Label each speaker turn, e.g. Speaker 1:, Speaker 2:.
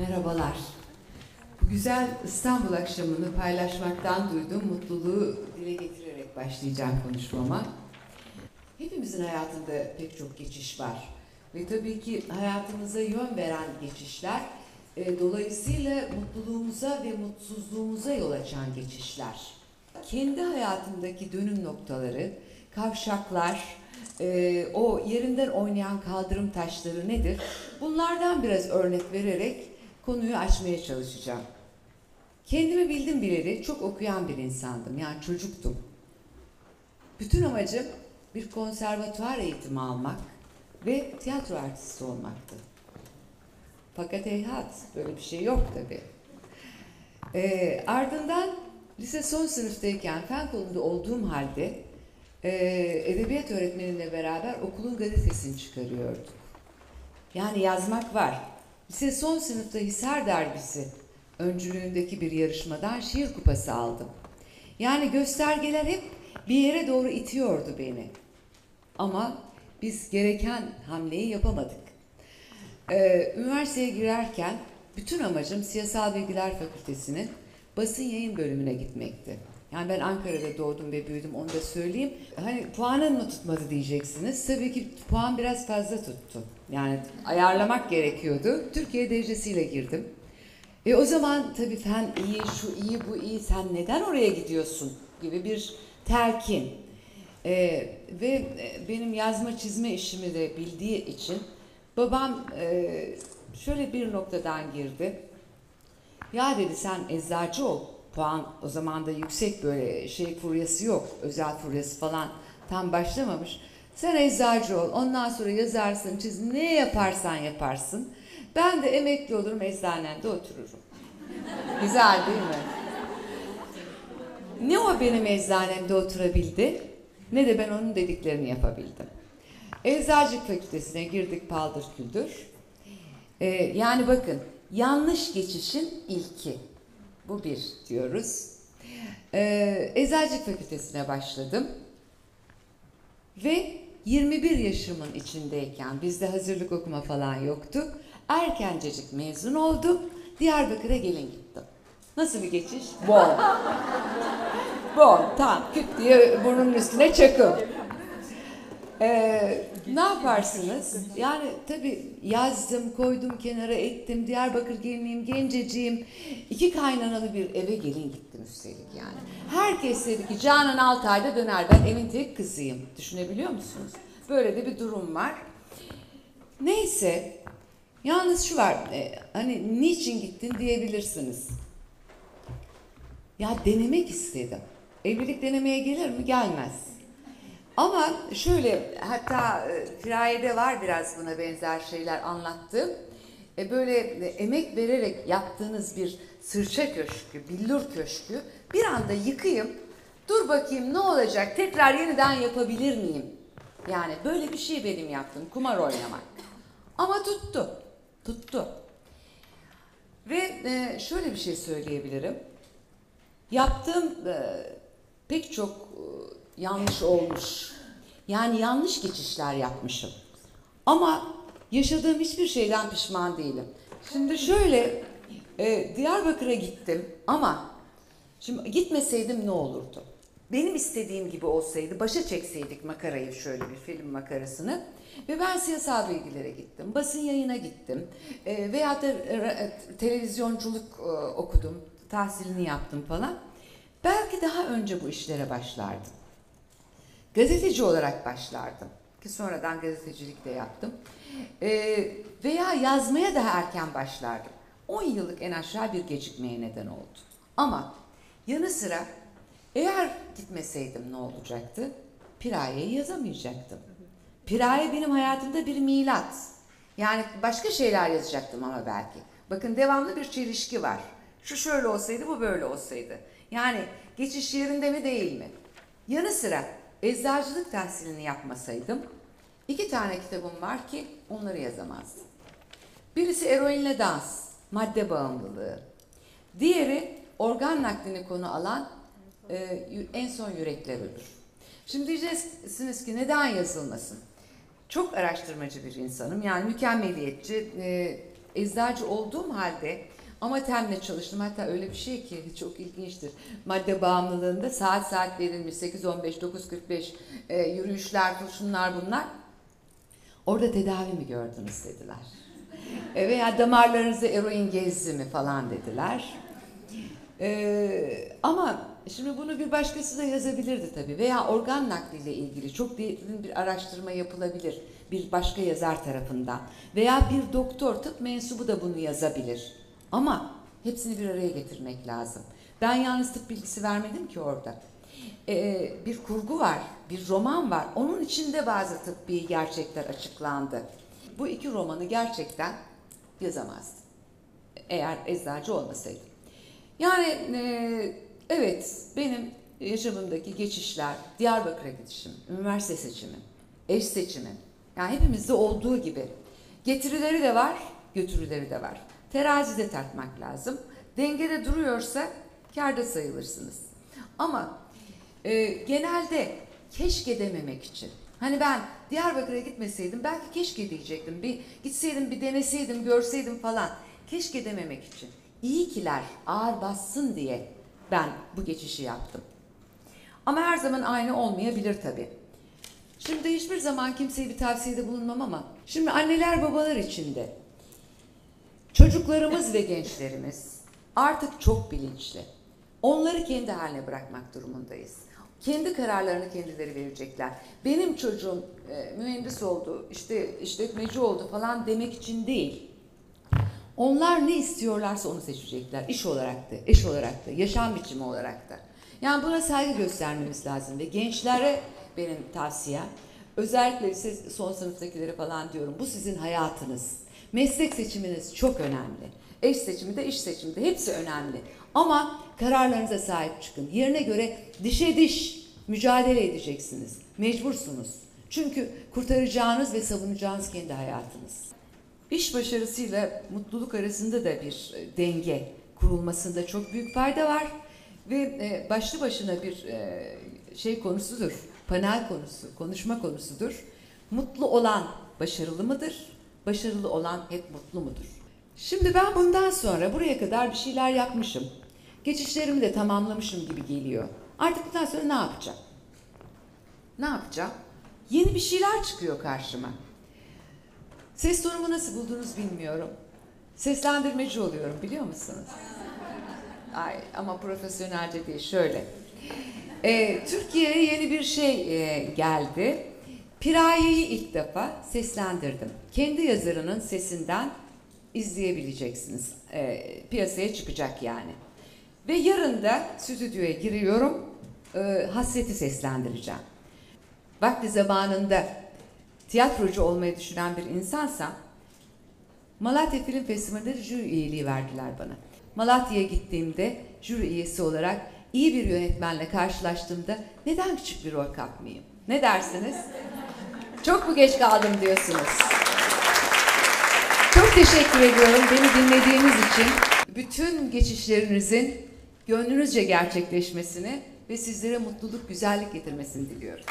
Speaker 1: Merhabalar. Bu güzel İstanbul akşamını paylaşmaktan duyduğum mutluluğu dile getirerek başlayacağım konuşmama. Hepimizin hayatında pek çok geçiş var. Ve tabii ki hayatımıza yön veren geçişler, e, dolayısıyla mutluluğumuza ve mutsuzluğumuza yol açan geçişler. Kendi hayatımdaki dönüm noktaları, kavşaklar, e, o yerinden oynayan kaldırım taşları nedir? Bunlardan biraz örnek vererek konuyu açmaya çalışacağım. Kendimi bildim bileli çok okuyan bir insandım. Yani çocuktum. Bütün amacım bir konservatuvar eğitimi almak ve tiyatro artisti olmaktı. Fakat heyhat böyle bir şey yok tabii. Ee, ardından lise son sınıftayken fen kolunda olduğum halde e, edebiyat öğretmenimle beraber okulun gazetesini çıkarıyorduk. Yani yazmak var. Lise son sınıfta Hisar Derbisi öncülüğündeki bir yarışmadan şiir kupası aldım. Yani göstergeler hep bir yere doğru itiyordu beni. Ama biz gereken hamleyi yapamadık. Ee, üniversiteye girerken bütün amacım Siyasal Bilgiler Fakültesi'nin basın yayın bölümüne gitmekti. Yani ben Ankara'da doğdum ve büyüdüm onu da söyleyeyim. Hani puanın mı tutmadı diyeceksiniz. Tabii ki puan biraz fazla tuttu. Yani ayarlamak gerekiyordu. Türkiye derecesiyle girdim. E o zaman tabii fen iyi, şu iyi, bu iyi, sen neden oraya gidiyorsun gibi bir telkin. E, ve benim yazma çizme işimi de bildiği için babam e, şöyle bir noktadan girdi. Ya dedi sen eczacı ol. Puan o zaman da yüksek böyle şey furyası yok. Özel furyası falan tam başlamamış. Sen eczacı ol. Ondan sonra yazarsın, çiz. Ne yaparsan yaparsın. Ben de emekli olurum eczanende otururum. Güzel değil mi? Ne o benim eczanemde oturabildi ne de ben onun dediklerini yapabildim. Eczacılık fakültesine girdik paldır küldür. Ee, yani bakın yanlış geçişin ilki. Bu bir diyoruz. Ee, Eczacılık fakültesine başladım. Ve 21 yaşımın içindeyken bizde hazırlık okuma falan yoktu. Erkencecik mezun oldum. Diyarbakır'a gelin gittim. Nasıl bir geçiş? Bol. Bol. Tam küt diye burnunun üstüne çakıl. Ee, ne yaparsınız? Yani tabii yazdım, koydum kenara ettim. Diyarbakır gelinliyim, genceciyim. İki kaynanalı bir eve gelin gittim üstelik yani. Herkes dedi ki Canan 6 ayda döner. Ben evin tek kızıyım. Düşünebiliyor musunuz? Böyle de bir durum var. Neyse. Yalnız şu var. E, hani niçin gittin diyebilirsiniz. Ya denemek istedim. Evlilik denemeye gelir mi? Gelmez. Ama şöyle hatta Firaye'de var biraz buna benzer şeyler anlattım. E böyle emek vererek yaptığınız bir sırça köşkü, billur köşkü bir anda yıkayım. Dur bakayım ne olacak? Tekrar yeniden yapabilir miyim? Yani böyle bir şey benim yaptım. Kumar oynamak. Ama tuttu. Tuttu. Ve şöyle bir şey söyleyebilirim. Yaptığım pek çok yanlış olmuş. Yani yanlış geçişler yapmışım. Ama yaşadığım hiçbir şeyden pişman değilim. Şimdi şöyle e, Diyarbakır'a gittim ama şimdi gitmeseydim ne olurdu? Benim istediğim gibi olsaydı başa çekseydik makarayı şöyle bir film makarasını ve ben siyasal bilgilere gittim, basın yayına gittim e, veya da e, televizyonculuk e, okudum, tahsilini yaptım falan. Belki daha önce bu işlere başlardım. Gazeteci olarak başlardım. Ki sonradan gazetecilik de yaptım. Ee, veya yazmaya daha erken başlardım. 10 yıllık en aşağı bir gecikmeye neden oldu. Ama yanı sıra eğer gitmeseydim ne olacaktı? Piraye'yi yazamayacaktım. Piraye benim hayatımda bir milat. Yani başka şeyler yazacaktım ama belki. Bakın devamlı bir çelişki var. Şu şöyle olsaydı, bu böyle olsaydı. Yani geçiş yerinde mi değil mi? Yanı sıra eczacılık tahsilini yapmasaydım iki tane kitabım var ki onları yazamazdım. Birisi eroinle dans, madde bağımlılığı. Diğeri organ naklini konu alan e, en son yürekler ölür. Şimdi diyeceksiniz ki neden yazılmasın? Çok araştırmacı bir insanım. Yani mükemmeliyetçi, e, eczacı olduğum halde ama temle çalıştım. Hatta öyle bir şey ki çok ilginçtir. Madde bağımlılığında saat saat verilmiş 8.15, 9.45 e, yürüyüşler, şunlar bunlar. Orada tedavi mi gördünüz dediler. E, veya damarlarınızda eroin gezdi mi falan dediler. E, ama şimdi bunu bir başkası da yazabilirdi tabii. Veya organ nakliyle ilgili çok derin bir araştırma yapılabilir bir başka yazar tarafından. Veya bir doktor, tıp mensubu da bunu yazabilir. Ama hepsini bir araya getirmek lazım. Ben yalnız tıp bilgisi vermedim ki orada. Ee, bir kurgu var, bir roman var. Onun içinde bazı tıbbi gerçekler açıklandı. Bu iki romanı gerçekten yazamazdım. Eğer eczacı olmasaydım. Yani e, evet benim yaşamımdaki geçişler, Diyarbakır'a gidişim, üniversite seçimi, eş seçimi. Yani hepimizde olduğu gibi. Getirileri de var, götürüleri de var. Terazide tartmak lazım. Dengede duruyorsa kârda sayılırsınız. Ama e, genelde keşke dememek için. Hani ben Diyarbakır'a gitmeseydim belki keşke diyecektim. Bir gitseydim, bir deneseydim, görseydim falan. Keşke dememek için. İyi kiler ağır bassın diye ben bu geçişi yaptım. Ama her zaman aynı olmayabilir tabii. Şimdi hiçbir zaman kimseye bir tavsiyede bulunmam ama şimdi anneler babalar içinde çocuklarımız ve gençlerimiz artık çok bilinçli. Onları kendi haline bırakmak durumundayız. Kendi kararlarını kendileri verecekler. Benim çocuğum e, mühendis oldu, işte işletmeci oldu falan demek için değil. Onlar ne istiyorlarsa onu seçecekler. İş olarak da, eş olarak da, yaşam biçimi olarak da. Yani buna saygı göstermemiz lazım ve gençlere benim tavsiyem özellikle siz son sınıftakilere falan diyorum bu sizin hayatınız. Meslek seçiminiz çok önemli. Eş seçimi de iş seçimi de hepsi önemli. Ama kararlarınıza sahip çıkın. Yerine göre dişe diş mücadele edeceksiniz. Mecbursunuz. Çünkü kurtaracağınız ve savunacağınız kendi hayatınız. İş başarısıyla mutluluk arasında da bir e, denge kurulmasında çok büyük fayda var ve e, başlı başına bir e, şey konusudur, panel konusu, konuşma konusudur. Mutlu olan başarılı mıdır? Başarılı olan hep mutlu mudur? Şimdi ben bundan sonra buraya kadar bir şeyler yapmışım. Geçişlerimi de tamamlamışım gibi geliyor. Artık bundan sonra ne yapacağım? Ne yapacağım? Yeni bir şeyler çıkıyor karşıma. Ses tonumu nasıl buldunuz bilmiyorum. Seslendirmeci oluyorum biliyor musunuz? Ay ama profesyonelce değil şöyle. Ee, Türkiye'ye yeni bir şey e, geldi. Piraye'yi ilk defa seslendirdim. Kendi yazarının sesinden izleyebileceksiniz. Ee, piyasaya çıkacak yani. Ve yarın da stüdyoya giriyorum. E, hasreti seslendireceğim. Vakti zamanında tiyatrocu olmayı düşünen bir insansam Malatya Film Festivali'nde jüri üyeliği verdiler bana. Malatya'ya gittiğimde jüri üyesi olarak iyi bir yönetmenle karşılaştığımda neden küçük bir rol kapmayayım? Ne dersiniz? Çok mu geç kaldım diyorsunuz? Çok teşekkür ediyorum beni dinlediğiniz için. Bütün geçişlerinizin gönlünüzce gerçekleşmesini ve sizlere mutluluk, güzellik getirmesini diliyorum.